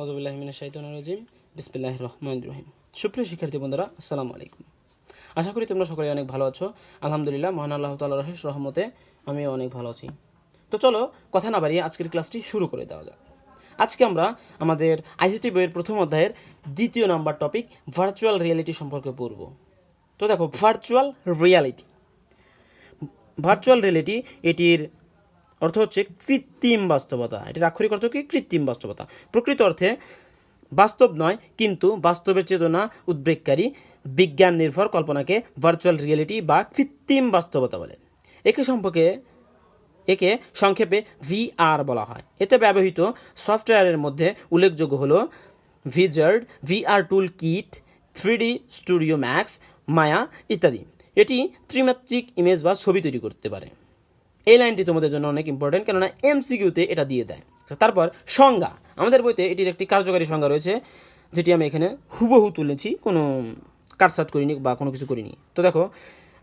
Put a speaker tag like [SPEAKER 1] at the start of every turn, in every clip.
[SPEAKER 1] আউজুবিল্লাহমিন শাহিদুল রাজিম। বিসমিল্লাহ রহমান রহিম। সুপ্রিয় শিক্ষার্থী বন্ধুরা, আসসালামু আলাইকুম। আশা করি তোমরা সকলে অনেক ভালো আছো। আলহামদুলিল্লাহ, মহান আল্লাহ তাল্লাহ রহেশ রহমতে আমিও অনেক ভালো আছি। তো চলো, কথা না বাড়িয়ে আজকের ক্লাসটি শুরু করে দেওয়া যাক। আজকে আমরা আমাদের আইসিটি বইয়ের প্রথম অধ্যায়ের দ্বিতীয় নাম্বার টপিক, ভার্চুয়াল রিয়েলিটি সম্পর্কে পড়ব। তো দেখো, ভার্চুয়াল রিয়ালিটি। ভার্চুয়াল রিয়েলিটি, এটির অর্থ হচ্ছে কৃত্রিম বাস্তবতা। এটির আক্ষরিক অর্থ কি? কৃত্রিম বাস্তবতা। প্রকৃত অর্থে বাস্তব নয়, কিন্তু বাস্তবের চেতনা উদ্বেগকারী, বিজ্ঞান নির্ভর কল্পনাকে ভার্চুয়াল রিয়েলিটি বা কৃত্রিম বাস্তবতা বলে। একে সম্পর্কে, একে সংক্ষেপে ভিআর বলা হয়। এতে ব্যবহৃত সফটওয়্যারের মধ্যে উল্লেখযোগ্য হল wizard, VR tool kit three studio max, Maya ইত্যাদি। এটি ত্রিমাত্রিক ইমেজ বা ছবি তৈরি করতে পারে। এই লাইনটি তোমাদের জন্য অনেক ইম্পর্টেন্ট কেননা এমসিকিউতে এটা দিয়ে দেয়। তারপর সংজ্ঞা। আমাদের বইতে এটির একটি কার্যকারী সংজ্ঞা রয়েছে, যেটি আমি এখানে হুবহু তুলেছি, কোনো কাটসাট করিনি বা কোনো কিছু করিনি। তো দেখো,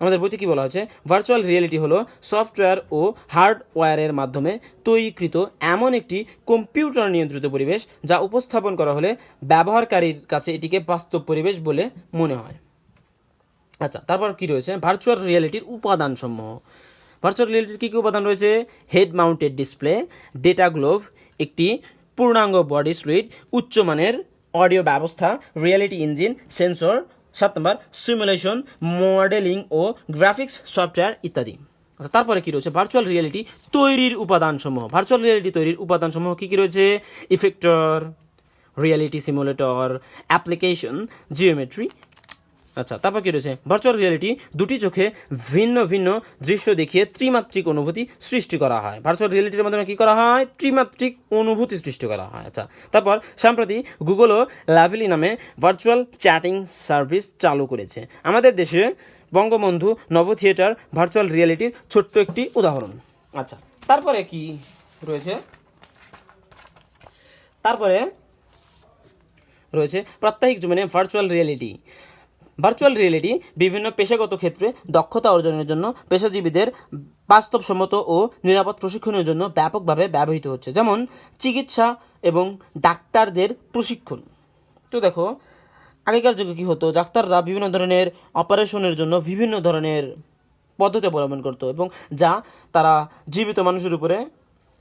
[SPEAKER 1] আমাদের বইতে কি বলা হয়েছে? ভার্চুয়াল রিয়েলিটি হলো সফটওয়্যার ও হার্ডওয়্যারের মাধ্যমে তৈরিকৃত এমন একটি কম্পিউটার নিয়ন্ত্রিত পরিবেশ যা উপস্থাপন করা হলে ব্যবহারকারীর কাছে এটিকে বাস্তব পরিবেশ বলে মনে হয়। আচ্ছা তারপর কি রয়েছে? ভার্চুয়াল রিয়েলিটির উপাদানসমূহ। ভার্চুয়াল রিয়েলিটির কী কী উপাদান রয়েছে? Head mounted display data glove একটি পূর্ণাঙ্গ বডি সুইট উচ্চমানের অডিও ব্যবস্থা রিয়েলিটি ইঞ্জিন সেন্সর সাত নম্বর সিমুলেশন মডেলিং ও গ্রাফিক্স সফটওয়্যার ইত্যাদি। আচ্ছা, তারপরে কি রয়েছে? ভার্চুয়াল রিয়েলিটি তৈরির উপাদানসমূহ। ভার্চুয়াল রিয়েলিটি তৈরির উপাদানসমূহ কী কী রয়েছে? Effector reality simulator application geometry আচ্ছা তারপর কি রয়েছে? ভার্চুয়াল রিয়েলিটি দুটি চোখে ভিন্ন ভিন্ন দৃশ্য দেখিয়ে ত্রিমাত্রিক অনুভূতি সৃষ্টি করা হয়। ভার্চুয়াল রিয়েলিটির মাধ্যমে কি করা হয়? ত্রিমাত্রিক অনুভূতি সৃষ্টি করা হয়। আচ্ছা তারপর সম্প্রতি গুগলও লাভলি নামে ভার্চুয়াল চ্যাটিং সার্ভিস চালু করেছে। আমাদের দেশে বঙ্গবন্ধু নব থিয়েটার ভার্চুয়াল রিয়েলিটির ছোট্ট একটি উদাহরণ। আচ্ছা তারপরে কি রয়েছে? তারপরে রয়েছে প্রাত্যহিক জীবনে ভার্চুয়াল রিয়েলিটি ভার্চুয়াল রিয়েলিটি বিভিন্ন পেশাগত ক্ষেত্রে দক্ষতা অর্জনের জন্য পেশাজীবীদের বাস্তবসম্মত ও নিরাপদ প্রশিক্ষণের জন্য ব্যাপকভাবে ব্যবহৃত হচ্ছে। যেমন, চিকিৎসা এবং ডাক্তারদের প্রশিক্ষণ। তো দেখো, আগেকার যুগে কী হতো? ডাক্তাররা বিভিন্ন ধরনের অপারেশনের জন্য বিভিন্ন ধরনের পদ্ধতি অবলম্বন করতো এবং যা তারা জীবিত মানুষের উপরে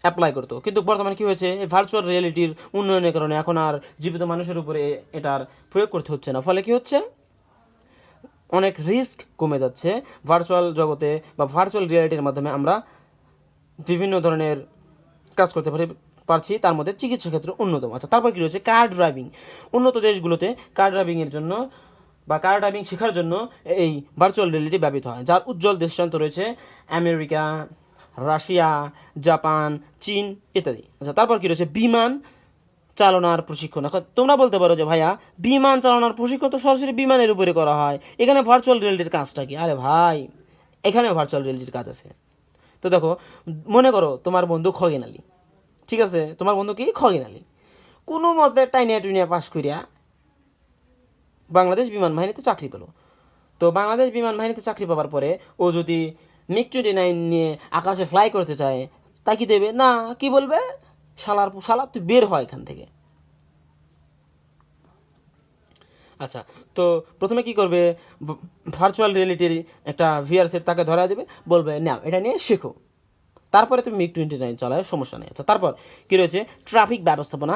[SPEAKER 1] অ্যাপ্লাই করতো। কিন্তু বর্তমানে কি হয়েছে? ভার্চুয়াল রিয়েলিটির উন্নয়নের কারণে এখন আর জীবিত মানুষের উপরে এটার প্রয়োগ করতে হচ্ছে না। ফলে কী হচ্ছে? অনেক রিস্ক কমে যাচ্ছে। ভার্চুয়াল জগতে বা ভার্চুয়াল রিয়ালিটির মাধ্যমে আমরা বিভিন্ন ধরনের কাজ করতে পারি, পারছি। তার মধ্যে চিকিৎসা ক্ষেত্র অন্যতম আচ্ছা তারপর কি রয়েছে? কার ড্রাইভিং উন্নত দেশগুলোতে কার ড্রাইভিংয়ের জন্য বা কার ড্রাইভিং শেখার জন্য এই ভার্চুয়াল রিয়েলিটি ব্যবহৃত হয়, যার উজ্জ্বল দৃষ্টান্ত রয়েছে আমেরিকা, রাশিয়া, জাপান, চীন ইত্যাদি। আচ্ছা তারপর কি রয়েছে? বিমান চালনার প্রশিক্ষণ। এখন তোমরা বলতে পারো যে ভাইয়া, বিমান চালানোর প্রশিক্ষণ তো সরাসরি বিমানের উপরে করা হয়। এখানে ভার্চুয়াল রিয়েলিটির কাজটা কি? আরে ভাই, এখানেও ভার্চুয়াল রিয়েলিটির কাজ আছে। তো দেখো, মনে করো তোমার বন্ধু খগেন আলী। ঠিক আছে? তোমার বন্ধু কি? খগেন আলী। কোনো মতে টাইনিয়া টুইনিয়া পাশ করিয়া বাংলাদেশ বিমান বাহিনীতে চাকরি পেল। তো বাংলাদেশ বিমান বাহিনীতে চাকরি পাওয়ার পরে ও যদি মিক টোয়েন্টি নাইন নিয়ে আকাশে ফ্লাই করতে চায় তা কি দেবে? না, কি বলবে? শালার শালা, তুই বের হয় এখান থেকে। আচ্ছা তো প্রথমে কি করবে? ভার্চুয়াল রিয়েলিটির একটা ভিআর সেট তাকে ধরা দেবে, বলবে, নাও, এটা নিয়ে শেখো। তারপরে তুমি মিগ টোয়েন্টি নাইন চালায়, সমস্যা নেই। আচ্ছা তারপর কী রয়েছে? ট্রাফিক ব্যবস্থাপনা,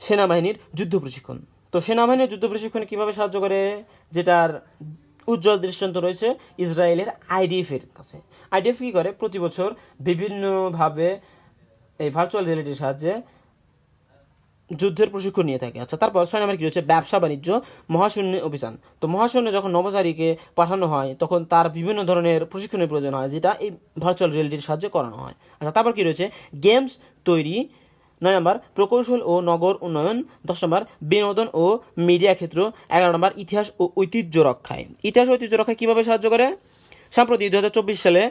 [SPEAKER 1] সেনাবাহিনীর যুদ্ধ প্রশিক্ষণ। তো সেনাবাহিনীর যুদ্ধ প্রশিক্ষণে কীভাবে সাহায্য করে? যেটার উজ্জ্বল দৃষ্টান্ত রয়েছে ইসরায়েলের আইডিএফ এর কাছে। আইডিএফ কী করে? প্রতি বছর বিভিন্নভাবে এই ভার্চুয়াল রিয়েলিটির সাহায্যে যুদ্ধের প্রশিক্ষণ নিয়ে থাকে। আচ্ছা তারপর ছয় নম্বর কী রয়েছে ব্যবসা বাণিজ্য, মহাশূন্য অভিযান। তো মহাশূন্যে যখন নবচারীকে পাঠানো হয়, তখন তার বিভিন্ন ধরনের প্রশিক্ষণের প্রয়োজন হয়, যেটা এই ভার্চুয়াল রিয়েলিটির সাহায্যে করানো হয়। আচ্ছা তারপর কী রয়েছে? গেমস তৈরি, নয় নম্বর, প্রকৌশল ও নগর উন্নয়ন, দশ নম্বর, বিনোদন ও মিডিয়া ক্ষেত্র, এগারো নম্বর, ইতিহাস ও ঐতিহ্য রক্ষায়। ইতিহাস ও ঐতিহ্য রক্ষায় কীভাবে সাহায্য করে? সম্প্রতি দু সালে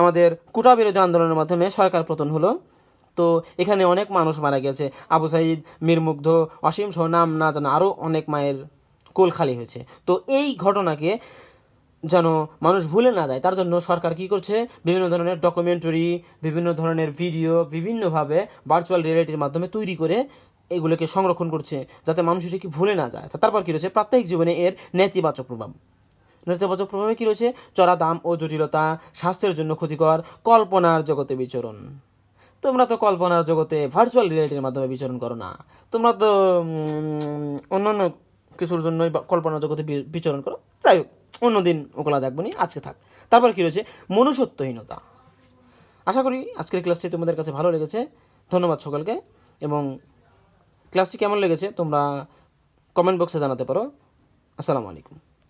[SPEAKER 1] আমাদের কোটা বিরোধী আন্দোলনের মাধ্যমে সরকার পতন হলো। তো এখানে অনেক মানুষ মারা গেছে। আবু সাইদ মীরমুগ্ধ অসীম সহ নাম না জানা আরও অনেক মায়ের কোল খালি হয়েছে। তো এই ঘটনাকে যেন মানুষ ভুলে না যায়, তার জন্য সরকার কি করছে? বিভিন্ন ধরনের ডকুমেন্টারি বিভিন্ন ধরনের ভিডিও বিভিন্নভাবে ভার্চুয়াল রিয়েলিটির মাধ্যমে তৈরি করে এগুলোকে সংরক্ষণ করছে, যাতে মানুষ এটিকে ভুলে না যায়। তারপর কী রয়েছে? প্রাত্যহিক জীবনে এর নেতিবাচক প্রভাব। নেতিবাচক প্রভাবে কী রয়েছে? চড়া দাম ও জটিলতা, স্বাস্থ্যের জন্য ক্ষতিকর, কল্পনার জগতে বিচরণ। তোমরা তো কল্পনার জগতে ভার্চুয়াল রিয়েলিটির মাধ্যমে বিচরণ করো না। তোমরা তো অন্যান্য কিছুর জন্যই কল্পনার জগতে বিচরণ করো। যাই হোক, অন্যদিন ওগুলা দেখব নি, আজকে থাক। তারপর কী রয়েছে? মনুষ্যত্বহীনতা। আশা করি আজকের ক্লাসটি তোমাদের কাছে ভালো লেগেছে। ধন্যবাদ সকলকে। এবং ক্লাসটি কেমন লেগেছে তোমরা কমেন্ট বক্সে জানাতে পারো। আসসালামু আলাইকুম।